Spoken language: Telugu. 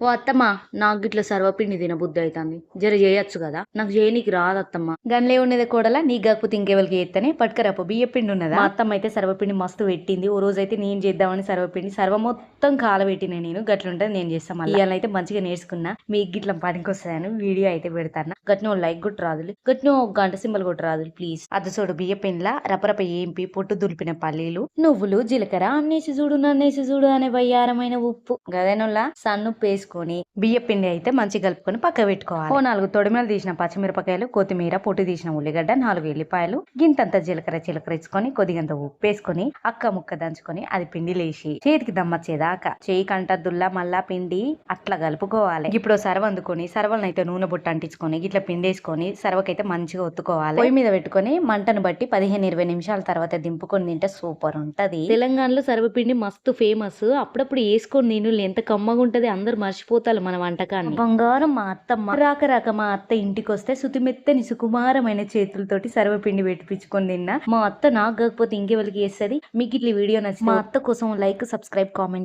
ఓ అత్తమ్మ నాకు గిట్ల సర్వపిండి తినబుద్ధి అవుతుంది జర చేయొచ్చు కదా? నాకు చేయనీకి రాదు అత్తమ్మ గన్లే ఉన్నది కూడలా నీకు కాకపోతే ఇంకెవరికి చేస్తేనే పట్టుకరాపు బియ్య పిండి ఉన్నదా? అత్తమ్మ అయితే సర్వపిండి మస్తు పెట్టింది. ఓ రోజు అయితే నేను చేద్దామని సర్వపిండి సర్వ మొత్తం కాలబెట్టిన నేను. గట్లుంటది నేను చేస్తాను మళ్ళీ. ఇవాళ అయితే మంచిగా నేర్చుకున్నా. మీకు గిట్ల పనికి వస్తాయని వీడియో అయితే పెడతాను గట్టిన లైక్ కొట్టు రాదులు. గట్టిన ఒక గంట సింబల్ కొట్టు రాదులు ప్లీజ్. అది చూడు బియ్య పిండిలా రపరప ఏంపి పొట్టు దులిపిన పల్లీలు నువ్వులు జీలకర్ర అన్నేసి చూడు నన్నేసి చూడు అనే వయ్యారమైన ఉప్పు. గదనుల్లా సన్నుప్పు వేసుకొని బియ్య పిండి అయితే మంచి కలుపుకొని పక్క పెట్టుకోవాలి. ఓ నాలుగు తొడిమలు తీసిన పచ్చిమిరపకాయలు కొత్తిమీర పొట్టు తీసిన ఉల్లిగడ్డ నాలుగు ఎల్లిపాయలు గింతంత జీలకర్ర జీలకర్ర ఇచ్చుకొని కొద్దిగంత ఉప్పు వేసుకొని అక్క ముక్క దంచుకొని అది పిండి లేచి చేతికి దమ్మచ్చేదాకా. చేయి కంటద్దుల్లా మళ్ళా పిండి అట్లా కలుపుకోవాలి. ఇప్పుడు సర్వ అందుకొని సర్వలనైతే నూనె బుట్ట అంటించుకొని ఇట్లా పిండి వేసుకొని సర్వకైతే మంచిగా ఒత్తుకోవాలి. పొయ్యి మీద పెట్టుకొని మంటను బట్టి పదిహేను ఇరవై నిమిషాల తర్వాత దింపుకొని తింటే సూపర్ ఉంటది. తెలంగాణలో సర్వపిండి మస్తు ఫేమస్. అప్పుడప్పుడు వేసుకొని నేను ఎంత కమ్మగా ఉంటది అందరు మర్చిపోతారు మన వంటకాన్ని. బంగారం మా అత్తమ్మ రాక రాక మా అత్త ఇంటికి వస్తే సుతిమెత్తని సుకుమారమైన చేతులతోటి సర్వపిండి పెట్టిపించుకొని తిన్నా. మా అత్త నాకు కాకపోతే ఇంకెవరికి చేస్తుంది? మీకు ఇట్లా వీడియో నచ్చి మా అత్త కోసం లైక్ సబ్స్క్రైబ్ కామెంట్